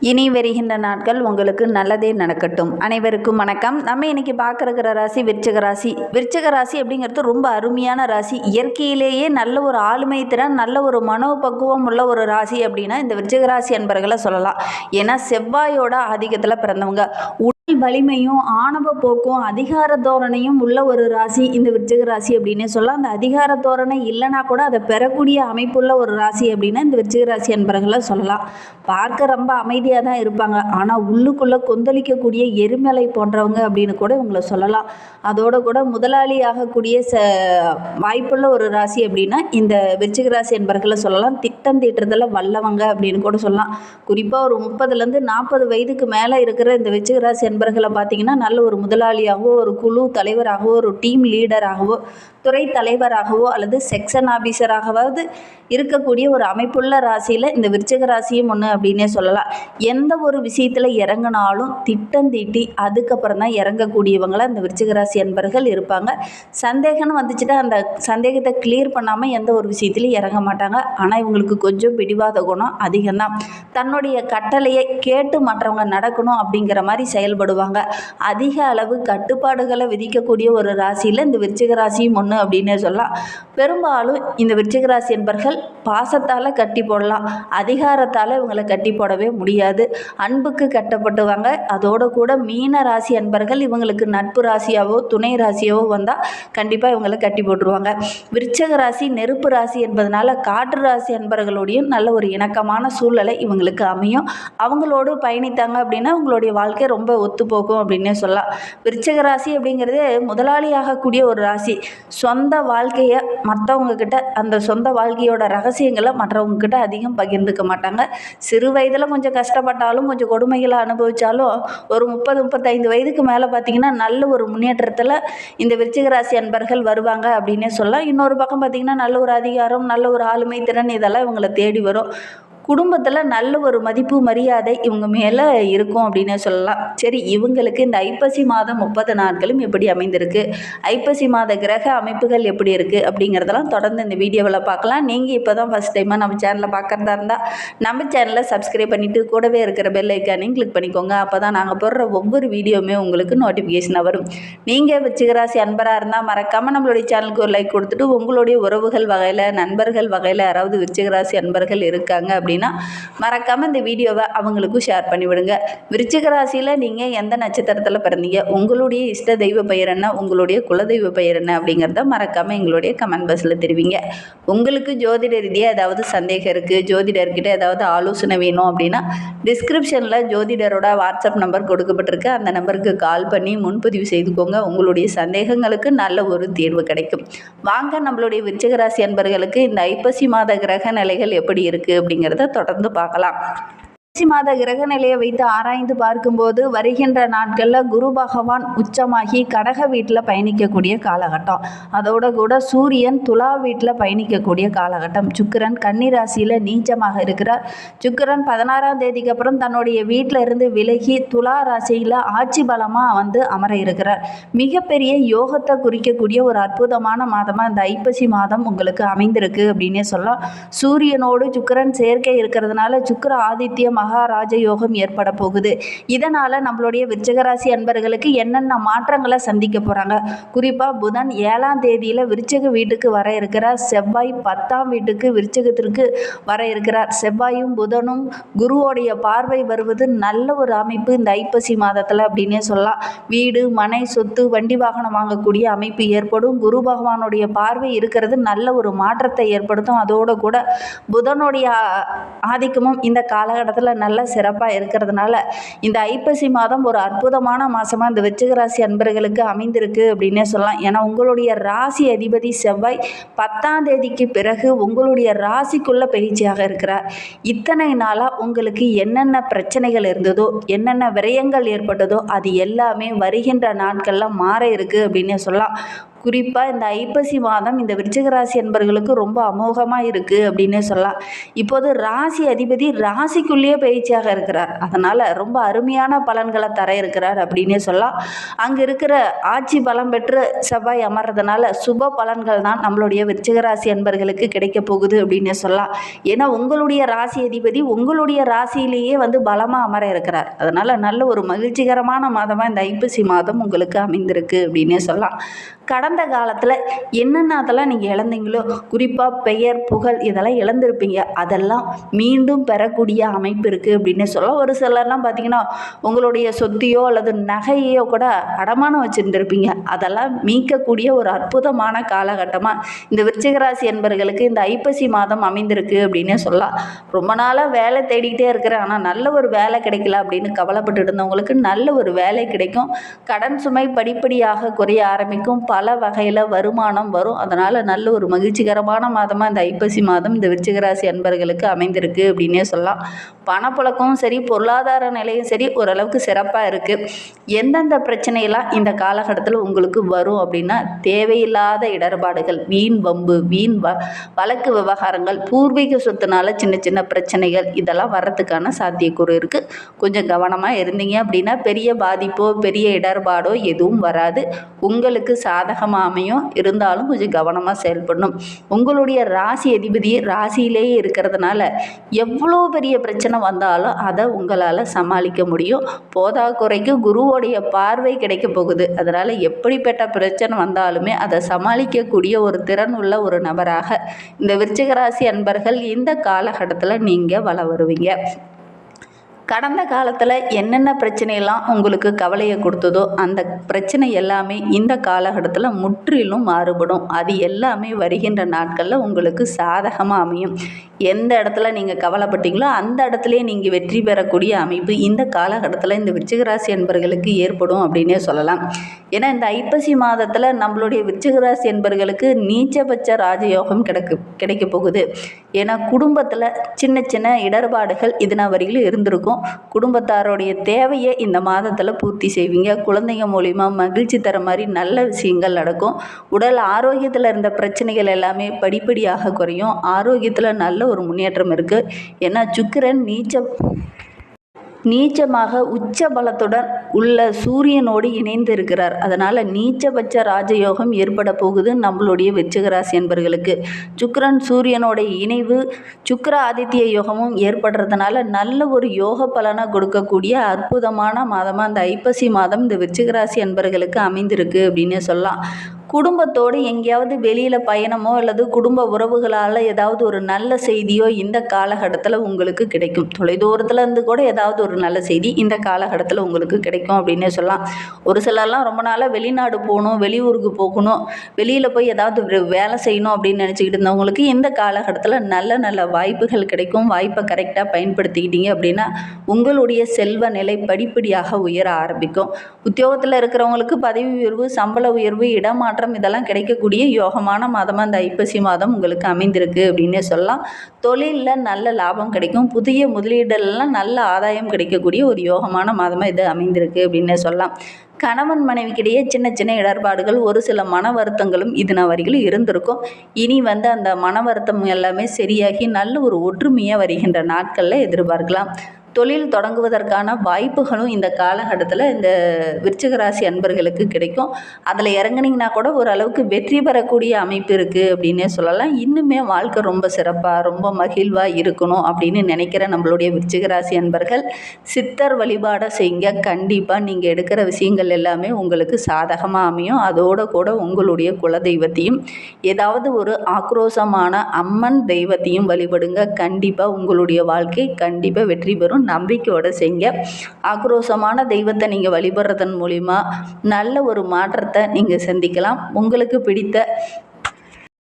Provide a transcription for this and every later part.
இனி வருகின்ற நாட்கள் உங்களுக்கு நல்லதே நடக்கட்டும். அனைவருக்கும் வணக்கம். நம்ம இன்னைக்கு பார்க்குற ராசி விருச்சக ராசி. விருச்சக ராசி அப்படிங்கிறது ரொம்ப அருமையான ராசி. இயற்கையிலேயே நல்ல ஒரு ஆளுமை திறன் நல்ல ஒரு மனோபக்குவம் உள்ள ஒரு ராசி அப்படின்னா இந்த விருச்சக ராசி என்பர்களை சொல்லலாம். ஏன்னா செவ்வாயோட ஆதிக்கத்தில் பிறந்தவங்க. வலிமையும் ஆணவ போக்கும் அதிகார தோரணையும் உள்ள ஒரு ராசி இந்த விருச்சிக ராசி அப்படின்னே சொல்லலாம். அந்த அதிகார தோரணை இல்லைனா கூட அதை பெறக்கூடிய அமைப்புள்ள ஒரு ராசி அப்படின்னா இந்த விருச்சிக ராசி என்பர்களை சொல்லலாம். பார்க்க ரொம்ப அமைதியாக தான் இருப்பாங்க. ஆனால் உள்ளுக்குள்ளே கொந்தளிக்கக்கூடிய எரிமலை போன்றவங்க அப்படின்னு கூட இவங்களை சொல்லலாம். அதோட கூட முதலாளி ஆகக்கூடிய ச வாய்ப்புள்ள ஒரு ராசி அப்படின்னா இந்த விருச்சிக ராசி என்பர்களை சொல்லலாம். திட்டம் தீட்டுறதுல வல்லவங்க அப்படின்னு கூட சொல்லலாம். குறிப்பாக ஒரு முப்பதுலேருந்து நாற்பது வயதுக்கு மேலே இருக்கிற இந்த விருச்சிக ராசி நண்பர்களை பார்த்தீங்கன்னா நல்ல ஒரு முதலாளியாகவோ ஒரு குழு தலைவராகவோ ஒரு டீம் லீடராகவோ துறை தலைவராகவோ அல்லது செக்ஷன் ஆஃபீஸராகவாவது இருக்கக்கூடிய ஒரு அமைப்புள்ள ராசியில் இந்த விருச்சக ராசியும் ஒன்று அப்படின்னே சொல்லலாம். எந்த ஒரு விஷயத்தில் இறங்கினாலும் திட்டம் தீட்டி அதுக்கப்புறம் தான் இறங்கக்கூடியவங்களாக இந்த விருச்சக ராசி அன்பர்கள் இருப்பாங்க. சந்தேகம்னு வந்துச்சுட்டா அந்த சந்தேகத்தை கிளியர் பண்ணாமல் எந்த ஒரு விஷயத்துலையும் இறங்க மாட்டாங்க. ஆனால் இவங்களுக்கு கொஞ்சம் பிடிவாத குணம் அதிகம்தான். தன்னுடைய கட்டளையை கேட்டு மற்றவங்க நடக்கணும் அப்படிங்கிற மாதிரி கஷ்டப்படுவாங்க அதிக அளவு கட்டுப்பாடுகளை விதிக்கக்கூடிய ஒரு ராசியில் இந்த விருச்சிக ராசியும் ஒன்று அப்படின்னே சொல்லலாம். பெரும்பாலும் இந்த விருச்சிக ராசி என்பர்கள் பாசத்தால் கட்டி போடலாம். அதிகாரத்தால் இவங்களை கட்டி போடவே முடியாது. அன்புக்கு கட்டப்பட்டுவாங்க. அதோடு கூட மீன ராசி அன்பர்கள் இவங்களுக்கு நட்பு ராசியாவோ துணை ராசியாவோ வந்தால் கண்டிப்பாக இவங்களை கட்டி போட்டுருவாங்க. விருச்சக ராசி நெருப்பு ராசி என்பதனால காற்று ராசி அன்பர்களோடையும் நல்ல ஒரு இணக்கமான சூழ்நிலை இவங்களுக்கு அமையும். அவங்களோடு பயணித்தாங்க அப்படின்னா அவங்களுடைய வாழ்க்கை ரொம்ப ஒத்துப்போகும் அப்படின்னே சொல்லலாம். விருச்சக ராசி அப்படிங்கிறது முதலாளியாகக்கூடிய ஒரு ராசி. சொந்த வாழ்க்கையை மற்றவங்கக்கிட்ட அந்த சொந்த வாழ்க்கையோட ரகசியங்களை மற்றவங்கக்கிட்ட அதிகம் பகிர்ந்துக்க மாட்டாங்க. சிறு வயதில் கொஞ்சம் கஷ்டப்பட்டாலும் கொஞ்சம் கொடுமைகளை அனுபவித்தாலும் ஒரு முப்பது முப்பத்தைந்து வயதுக்கு மேலே பார்த்திங்கன்னா நல்ல ஒரு முன்னேற்றத்தில் இந்த விருச்சிக ராசி அன்பர்கள் வருவாங்க அப்படின்னே சொல்லலாம். இன்னொரு பக்கம் பார்த்திங்கன்னா நல்ல ஒரு அதிகாரம் நல்ல ஒரு ஆளுமை திறன் இதெல்லாம் இவங்களை தேடி வரும். குடும்பத்தில் நல்ல ஒரு மதிப்பு மரியாதை இவங்க மேலே இருக்கும் அப்படின்னே சொல்லலாம். சரி இவங்களுக்கு இந்த ஐப்பசி மாதம் முப்பது நாட்களும் எப்படி அமைந்திருக்கு? ஐப்பசி மாத கிரக அமைப்புகள் எப்படி இருக்குது அப்படிங்கிறதெல்லாம் தொடர்ந்து இந்த வீடியோவில் பார்க்கலாம். நீங்கள் இப்போ தான் ஃபஸ்ட் டைமாக நம்ம சேனலை பார்க்குறதா இருந்தால் நம்ம சேனலை சப்ஸ்கிரைப் பண்ணிவிட்டு கூடவே இருக்கிற பெல் ஐக்கானையும் கிளிக் பண்ணிக்கோங்க. அப்போ தான் நாங்கள் போடுற ஒவ்வொரு வீடியோவுமே உங்களுக்கு நோட்டிஃபிகேஷனாக வரும். நீங்கள் விச்சிகராசி அன்பராக இருந்தால் மறக்காமல் நம்மளுடைய சேனலுக்கு ஒரு லைக் கொடுத்துட்டு உங்களுடைய உறவுகள் வகையில் நண்பர்கள் வகையில் யாராவது வச்சிகராசி அன்பர்கள் இருக்காங்க அப்படின்னு அப்படின்னா மறக்காமல் இந்த வீடியோவை அவங்களுக்கும் ஷேர் பண்ணிவிடுங்க. விருச்சிக ராசியில் நீங்கள் எந்த நட்சத்திரத்தில் பிறந்தீங்க? உங்களுடைய இஷ்ட தெய்வ பெயர் என்ன? உங்களுடைய குலதெய்வ பெயர் என்ன? அப்படிங்கிறத மறக்காமல் எங்களுடைய கமெண்ட் பாக்ஸில் தெரிவிங்க. உங்களுக்கு ஜோதிட ரீதியாக ஏதாவது சந்தேகம் இருக்குது ஜோதிடர்கிட்ட ஏதாவது ஆலோசனை வேணும் அப்படின்னா டிஸ்கிரிப்ஷனில் ஜோதிடரோட வாட்ஸ்அப் நம்பர் கொடுக்கப்பட்டிருக்கு. அந்த நம்பருக்கு கால் பண்ணி முன்பதிவு செய்துக்கோங்க. உங்களுடைய சந்தேகங்களுக்கு நல்ல ஒரு தீர்வு கிடைக்கும். வாங்க நம்மளுடைய விருச்சிகராசி அன்பர்களுக்கு இந்த ஐப்பசி மாத கிரக நிலைகள் எப்படி இருக்குது அப்படிங்கிறத தொடர்ந்து பார்க்கலாம். ஐப்பசி மாத கிரக நிலையை வைத்து ஆராய்ந்து பார்க்கும்போது வருகின்ற நாட்களில் குரு பகவான் உச்சமாகி கடக வீட்டில் பயணிக்கக்கூடிய காலகட்டம். அதோட கூட சூரியன் துலா வீட்டில் பயணிக்கக்கூடிய காலகட்டம். சுக்கிரன் கன்னிராசியில் நீச்சமாக இருக்கிறார். சுக்கிரன் பதினாறாம் தேதிக்கு அப்புறம் தன்னுடைய வீட்டில் இருந்து விலகி துலா ராசியில் ஆட்சி பலமாக வந்து அமர இருக்கிறார். மிகப்பெரிய யோகத்தை குறிக்கக்கூடிய ஒரு அற்புதமான மாதமாக இந்த ஐப்பசி மாதம் உங்களுக்கு அமைந்திருக்கு அப்படின்னே சொல்லலாம். சூரியனோடு சுக்கிரன் சேர்க்கை இருக்கிறதுனால சுக்கர ஆதித்ய மகாராஜ யோகம் ஏற்பட போகுது இதனால் நம்மளுடைய விருச்சகராசி அன்பர்களுக்கு என்னென்ன மாற்றங்களை சந்திக்க போகிறாங்க குறிப்பாக புதன் ஏழாம் தேதியில் விருச்சக வீட்டுக்கு வர இருக்கிறார். செவ்வாய் பத்தாம் வீட்டுக்கு விருச்சகத்திற்கு வர இருக்கிறார். செவ்வாயும் புதனும் குருவோடைய பார்வை வருவது நல்ல ஒரு அமைப்பு இந்த ஐப்பசி மாதத்தில் அப்படின்னே சொல்லலாம். வீடு மனை சொத்து வண்டி வாகனம் வாங்கக்கூடிய அமைப்பு ஏற்படும். குரு பகவானுடைய பார்வை இருக்கிறது நல்ல ஒரு மாற்றத்தை ஏற்படுத்தும். அதோடு கூட புதனுடைய ஆதிக்கமும் இந்த காலகட்டத்தில் நல்ல சிறப்பாக இருக்கிறதுனால இந்த ஐப்பசி மாதம் ஒரு அற்புதமான மாதமாக இந்த விருச்சிக ராசி அன்பர்களுக்கு அமைந்திருக்கு அப்படின்னே சொல்லலாம். ஏன்னா உங்களுடைய ராசி அதிபதி செவ்வாய் பத்தாம் தேதிக்கு பிறகு உங்களுடைய ராசிக்குள்ளே பயிற்சியாக இருக்கிறார். இத்தனை நாளாக உங்களுக்கு என்னென்ன பிரச்சனைகள் இருந்ததோ என்னென்ன விரயங்கள் ஏற்பட்டதோ அது எல்லாமே வருகின்ற நாட்களில் மாற இருக்குது அப்படின்னே சொல்லலாம். குறிப்பாக இந்த ஐப்பசி மாதம் இந்த விருச்சிக ராசி என்பர்களுக்கு ரொம்ப அமோகமாக இருக்குது அப்படின்னே சொல்லலாம். இப்போது ராசி அதிபதி ராசிக்குள்ளேயே பயிற்சியாக இருக்கிறார். அதனால் ரொம்ப அருமையான பலன்களை தர இருக்கிறார் அப்படின்னே சொல்லலாம். அங்கே இருக்கிற ஆட்சி பலம் பெற்று செவ்வாய் அமர்றதுனால சுப பலன்கள் தான் நம்மளுடைய விருச்சிக ராசி என்பர்களுக்கு கிடைக்க போகுது அப்படின்னே சொல்லலாம். ஏன்னா உங்களுடைய ராசி அதிபதி உங்களுடைய ராசியிலேயே வந்து பலமாக அமர இருக்கிறார். அதனால் நல்ல ஒரு மகிழ்ச்சிகரமான மாதமாக இந்த ஐப்பசி மாதம் உங்களுக்கு அமைந்திருக்கு அப்படின்னே சொல்லலாம். கடந்த காலத்தில் என்னென்ன அதெல்லாம் நீங்கள் இழந்தீங்களோ குறிப்பாக பெயர் புகழ் இதெல்லாம் இழந்திருப்பீங்க. அதெல்லாம் மீண்டும் பெறக்கூடிய அமைப்பு இருக்குது அப்படின்னு சொல்ல ஒரு சிலர்லாம் பார்த்தீங்கன்னா உங்களுடைய சொத்தையோ அல்லது நகையோ கூட அடமானம் வச்சுருந்துருப்பீங்க. அதெல்லாம் மீட்கக்கூடிய ஒரு அற்புதமான காலகட்டமாக இந்த விருச்சிகராசி என்பர்களுக்கு இந்த ஐப்பசி மாதம் அமைந்திருக்கு அப்படின்னே சொல்லலாம். ரொம்ப நாளாக வேலை தேடிக்கிட்டே இருக்கிறேன். ஆனால் நல்ல ஒரு வேலை கிடைக்கல அப்படின்னு கவலைப்பட்டு இருந்தவங்களுக்கு நல்ல ஒரு வேலை கிடைக்கும். கடன் சுமை படிப்படியாக குறைய ஆரம்பிக்கும். பல வகையில் வருமானம் வரும். அதனால் நல்ல ஒரு மகிழ்ச்சிகரமான மாதமாக இந்த ஐப்பசி மாதம் இந்த விருச்சிகராசி அன்பர்களுக்கு அமைந்திருக்கு அப்படின்னே சொல்லலாம். பணப்புழக்கமும் சரி பொருளாதார நிலையும் சரி ஓரளவுக்கு சிறப்பாக இருக்குது எந்தெந்த பிரச்சனையெல்லாம் இந்த காலகட்டத்தில் உங்களுக்கு வரும் அப்படின்னா தேவையில்லாத இடர்பாடுகள் வீண் வம்பு வீண் வ வழக்கு விவகாரங்கள் பூர்வீக சொத்துனால சின்ன சின்ன பிரச்சனைகள் இதெல்லாம் வர்றதுக்கான சாத்தியக்கூறு இருக்குது கொஞ்சம் கவனமாக இருந்தீங்க அப்படின்னா பெரிய பாதிப்போ பெரிய இடர்பாடோ எதுவும் வராது. உங்களுக்கு சாதகம் சாதகமாக அமையும் இருந்தாலும் கொஞ்சம் கவனமாக செயல்படணும். உங்களுடைய ராசி அதிபதி ராசியிலேயே இருக்கிறதுனால எவ்வளோ பெரிய பிரச்சனை வந்தாலும் அதை உங்களால் சமாளிக்க முடியும். போதாக்குறைக்கு குருவோடைய பார்வை கிடைக்க போகுது. அதனால் எப்படிப்பட்ட பிரச்சனை வந்தாலுமே அதை சமாளிக்கக்கூடிய ஒரு திறன் உள்ள ஒரு நபராக இந்த விருச்சிக ராசி அன்பர்கள் இந்த காலகட்டத்தில் நீங்கள் வள வருவீங்க. கடந்த காலத்தில் என்னென்ன பிரச்சனையெல்லாம் உங்களுக்கு கவலையை கொடுத்ததோ அந்த பிரச்சனை எல்லாமே இந்த காலகட்டத்தில் முற்றிலும் மாறுபடும். அது எல்லாமே வருகின்ற நாட்களில் உங்களுக்கு சாதகமாக அமையும். எந்த இடத்துல நீங்கள் கவலைப்பட்டீங்களோ அந்த இடத்துலையே நீங்கள் வெற்றி பெறக்கூடிய அமைப்பு இந்த காலகட்டத்தில் இந்த விருச்சிகராசி என்பர்களுக்கு ஏற்படும் அப்படின்னே சொல்லலாம். ஏன்னா இந்த ஐப்பசி மாதத்தில் நம்மளுடைய விருச்சிகராசி என்பர்களுக்கு நீச்சபட்ச ராஜயோகம் கிடைக்கு கிடைக்க போகுது. ஏன்னா குடும்பத்தில் சின்ன சின்ன இடர்பாடுகள் இதனா வரையிலும் இருந்திருக்கும். குடும்பத்தாரோடைய தேவையை இந்த மாதத்தில் பூர்த்தி செய்வீங்க. குழந்தைங்க மூலிமா மகிழ்ச்சி தர மாதிரி நல்ல விஷயங்கள் நடக்கும். உடல் ஆரோக்கியத்தில் இருந்த பிரச்சனைகள் எல்லாமே படிப்படியாக குறையும். ஆரோக்கியத்தில் நல்ல ஒரு முன்னேற்றம் இருக்குது ஏன்னா சுக்கிரன் நீச்ச நீச்சமாக உச்ச பலத்துடன் உள்ள சூரியனோடு இணைந்து இருக்கிறார். அதனால் நீச்சபட்ச ராஜயோகம் ஏற்பட போகுது நம்மளுடைய வெச்சகராசி என்பர்களுக்கு. சுக்கரன் சூரியனோட இணைவு சுக்கர ஆதித்ய யோகமும் ஏற்படுறதுனால நல்ல ஒரு யோக பலனை கொடுக்கக்கூடிய அற்புதமான மாதமாக அந்த ஐப்பசி மாதம் இந்த வெச்சகராசி என்பர்களுக்கு அமைந்திருக்கு அப்படின்னு சொல்லலாம். குடும்பத்தோடு எங்கேயாவது வெளியில் பயணமோ அல்லது குடும்ப உறவுகளால் ஏதாவது ஒரு நல்ல செய்தியோ இந்த காலகட்டத்தில் உங்களுக்கு கிடைக்கும். தொலைதூரத்தில் இருந்து கூட ஏதாவது ஒரு நல்ல செய்தி இந்த காலகட்டத்தில் உங்களுக்கு கிடைக்கும் அப்படின்னே சொல்லலாம். ஒரு சிலர்லாம் ரொம்ப நாளாக வெளிநாடு போகணும் வெளியூருக்கு போகணும் வெளியில் போய் ஏதாவது வேலை செய்யணும் அப்படின்னு நினச்சிக்கிட்டு இருந்தவங்களுக்கு இந்த காலகட்டத்தில் நல்ல நல்ல வாய்ப்புகள் கிடைக்கும். வாய்ப்பை கரெக்டாக பயன்படுத்திக்கிட்டீங்க அப்படின்னா உங்களுடைய செல்வ நிலை படிப்படியாக உயர ஆரம்பிக்கும். உத்தியோகத்தில் இருக்கிறவங்களுக்கு பதவி உயர்வு சம்பள உயர்வு இடமாற்றம் இதெல்லாம் கிடைக்கக்கூடிய யோகமான மாதமாக இந்த ஐப்பசி மாதம் உங்களுக்கு அமைந்திருக்கு அப்படின்னே சொல்லலாம். தொழிலில் நல்ல லாபம் கிடைக்கும். புதிய முதலீடெல்லாம் நல்ல ஆதாயம் கிடைக்கக்கூடிய ஒரு யோகமான மாதமாக இது அமைந்திருக்கு அப்படின்னே சொல்லலாம். கணவன் மனைவிக்கிடையே சின்ன சின்ன இடர்பாடுகள் ஒரு சில மன வருத்தங்களும் இதன வரைக்கும் இருந்திருக்கும். இனி வந்து அந்த மன வருத்தம் எல்லாமே சரியாகி நல்ல ஒரு ஒற்றுமையாக வருகின்ற நாட்களில் எதிர்பார்க்கலாம். தொழில் தொடங்குவதற்கான வாய்ப்புகளும் இந்த காலகட்டத்தில் இந்த விருச்சிக ராசி அன்பர்களுக்கு கிடைக்கும். அதில் இறங்குனீங்கன்னா கூட ஓரளவுக்கு வெற்றி பெறக்கூடிய அமைப்பு இருக்குது அப்படின்னே சொல்லலாம். இன்னுமே வாழ்க்கை ரொம்ப சிறப்பாக ரொம்ப மகிழ்வாக இருக்கணும் அப்படின்னு நினைக்கிற நம்மளுடைய விருச்சிக ராசி அன்பர்கள் சித்தர் வழிபாடை செய்யுங்க. கண்டிப்பாக நீங்கள் எடுக்கிற விஷயங்கள் எல்லாமே உங்களுக்கு சாதகமாக அமையும். அதோட கூட உங்களுடைய குலதெய்வத்தையும் ஏதாவது ஒரு ஆக்ரோஷமான அம்மன் தெய்வத்தையும் வழிபடுங்க. கண்டிப்பாக உங்களுடைய வாழ்க்கை கண்டிப்பாக வெற்றி பெறும். நம்பிக்கையோடு செய்ங்க ஆக்ரோஷமான தெய்வத்தை நீங்கள் வழிபடுறதன் மூலிமா நல்ல ஒரு மாற்றத்தை நீங்கள் சந்திக்கலாம். உங்களுக்கு பிடித்த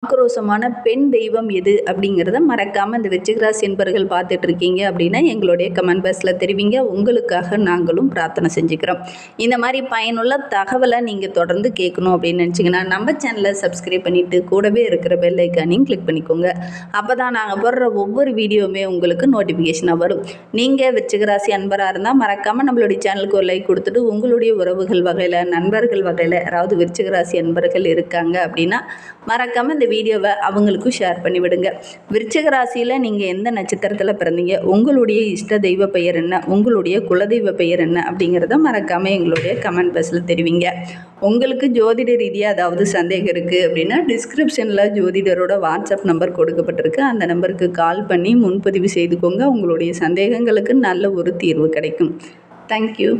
ஆக்ரோஷமான பெண் தெய்வம் எது அப்படிங்கிறத மறக்காமல் இந்த விருச்சிகராசி என்பர்கள் பார்த்துட்டு இருக்கீங்க அப்படின்னா எங்களுடைய கமெண்ட் பாக்ஸில் தெரிவிங்க. உங்களுக்காக நாங்களும் பிரார்த்தனை செஞ்சுக்கிறோம். இந்த மாதிரி பயனுள்ள தகவலை நீங்கள் தொடர்ந்து கேட்கணும் அப்படின்னு நினச்சிங்கன்னா நம்ம சேனலை சப்ஸ்கிரைப் பண்ணிவிட்டு கூடவே இருக்கிற பெல் ஐக்கானையும் கிளிக் பண்ணிக்கோங்க. அப்போ தான் நாங்கள் போடுற ஒவ்வொரு வீடியோவுமே உங்களுக்கு நோட்டிஃபிகேஷனாக வரும். நீங்கள் வெச்சிகராசி அன்பராக இருந்தால் மறக்காமல் நம்மளுடைய சேனலுக்கு ஒரு லைக் கொடுத்துட்டு உங்களுடைய உறவுகள் வகையில் நண்பர்கள் வகையில் யாராவது வெச்சிகராசி அன்பர்கள் இருக்காங்க அப்படின்னா மறக்காமல் இந்த வீடியோவை அவங்களுக்கும் ஷேர் பண்ணிவிடுங்க. விருச்சிக ராசியில் நீங்கள் எந்த நட்சத்திரத்தில் பிறந்தீங்க? உங்களுடைய இஷ்ட தெய்வ பெயர் என்ன? உங்களுடைய குலதெய்வ பெயர் என்ன? அப்படிங்கிறத மறக்காமல் எங்களுடைய கமெண்ட் பாக்ஸில் தெரிவிங்க. உங்களுக்கு ஜோதிட ரீதியாக ஏதாவது சந்தேகம் இருக்குது அப்படின்னா டிஸ்கிரிப்ஷனில் ஜோதிடரோட வாட்ஸ்அப் நம்பர் கொடுக்கப்பட்டிருக்கு. அந்த நம்பருக்கு கால் பண்ணி முன்பதிவு செய்துக்கோங்க. உங்களுடைய சந்தேகங்களுக்கு நல்ல ஒரு தீர்வு கிடைக்கும். தேங்க்யூ